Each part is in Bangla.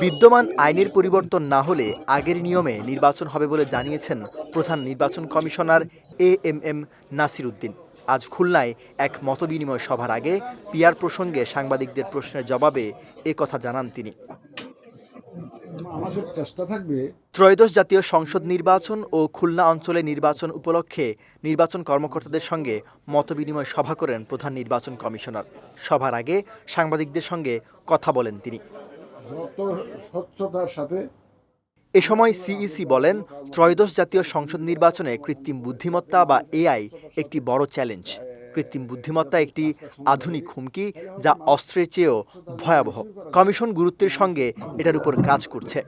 বিদ্যমান আইনের পরিবর্তন না হলে আগের নিয়মে নির্বাচন হবে বলে জানিয়েছেন প্রধান নির্বাচন commissioner A M M Nasir Uddin. আজ খুলনায় এক মতবিনিময় সভার আগে পিয়ার প্রসঙ্গে সাংবাদিকদের প্রশ্নের জবাবে এ কথা জানান তিনি। আমাদের চেষ্টা থাকবে ত্রয়োদশ জাতীয় সংসদ নির্বাচন ও খুলনা অঞ্চলে নির্বাচন উপলক্ষে নির্বাচন কর্মকর্তাদের সঙ্গে মতবিনিময় সভা করেন প্রধান নির্বাচন কমিশনার। সভার আগে সাংবাদিকদের সঙ্গে কথা বলেন তিনি। যত স্বচ্ছতার সাথে এ সময় সিইসি বলেন ত্রয়োদশ জাতীয় সংসদ নির্বাচনে কৃত্রিম বুদ্ধিমত্তা বা এআই একটি বড় চ্যালেঞ্জ। কৃত্রিম বুদ্ধিমত্তা একটি আধুনিক হুমকি যা অস্ত্রের চেয়েও ভয়াবহ। কমিশন গুরুত্বের সঙ্গে এটার উপর কাজ করছে।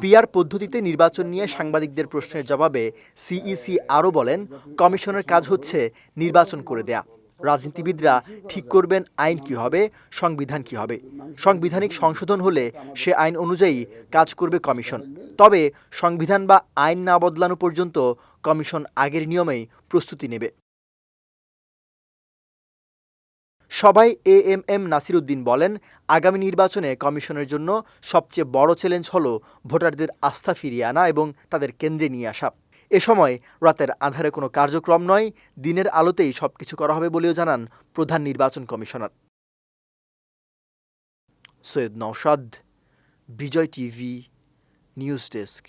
পিআর পদ্ধতিতে নির্বাচন নিয়ে সাংবাদিকদের প্রশ্নের জবাবে সিইসি আরও বলেন, কমিশনের কাজ হচ্ছে নির্বাচন করে দেয়া। রাজনীতিবিদরা ঠিক করবেন আইন কি হবে, সংবিধান কি হবে। সাংবিধানিক সংশোধন হলে সে আইন অনুযায়ী কাজ করবে কমিশন। তবে সংবিধান বা আইন না বদলানো পর্যন্ত কমিশন আগের নিয়মেই প্রস্তুতি নেবে। সবাই এ এম এম নাসিরুদ্দিন বলেন, আগামী নির্বাচনে কমিশনের জন্য সবচেয়ে বড় চ্যালেঞ্জ হল ভোটারদের আস্থা ফিরিয়ে আনা এবং তাদের কেন্দ্রে নিয়ে আসা। এ সময় রাতের আধারে কোনো কার্যক্রম নয়, দিনের আলোতেই সবকিছু করা হবে বলেও জানান প্রধান নির্বাচন commissioner. Syed Naushad, Bijoy TV, news desk.